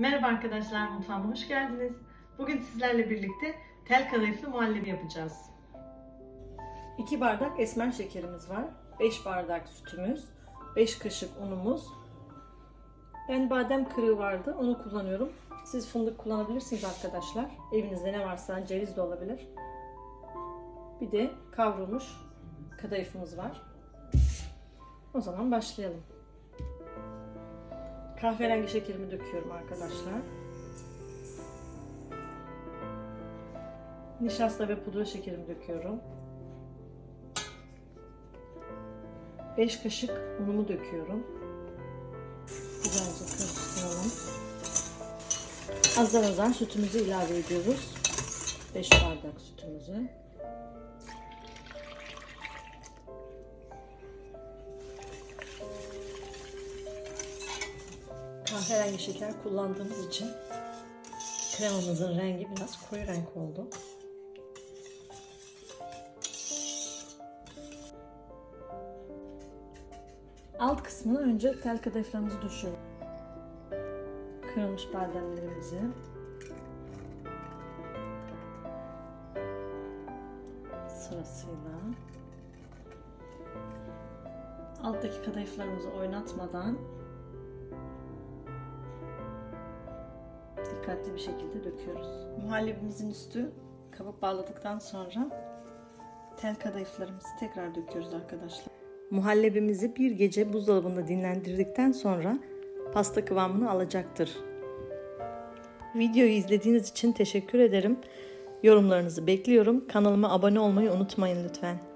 Merhaba arkadaşlar, mutfağıma hoş geldiniz. Bugün sizlerle birlikte tel kadayıflı muhallebi yapacağız. 2 bardak esmer şekerimiz var. 5 bardak sütümüz. 5 kaşık unumuz. Ben badem kırığı vardı. Onu kullanıyorum. Siz fındık kullanabilirsiniz arkadaşlar. Evinizde ne varsa ceviz de olabilir. Bir de kavrulmuş kadayıfımız var. O zaman başlayalım. Kahverengi şekerimi döküyorum arkadaşlar. Nişasta ve pudra şekerimi döküyorum. 5 kaşık unumu döküyorum. Güzelce karıştıralım. Azar azar sütümüzü ilave ediyoruz. 5 bardak sütümüzü. Kahverengi şeker kullandığımız için kremamızın rengi biraz koyu renk oldu. Alt kısmına önce tel kadayıflarımızı düşüyoruz. Kırılmış bademlerimizi. Sırasıyla. Alttaki kadayıflarımızı oynatmadan dikkatli bir şekilde döküyoruz. Muhallebimizin üstü kabuk bağladıktan sonra tel kadayıflarımızı tekrar döküyoruz arkadaşlar. Muhallebimizi bir gece buzdolabında dinlendirdikten sonra pasta kıvamını alacaktır. Videoyu izlediğiniz için teşekkür ederim. Yorumlarınızı bekliyorum. Kanalıma abone olmayı unutmayın lütfen.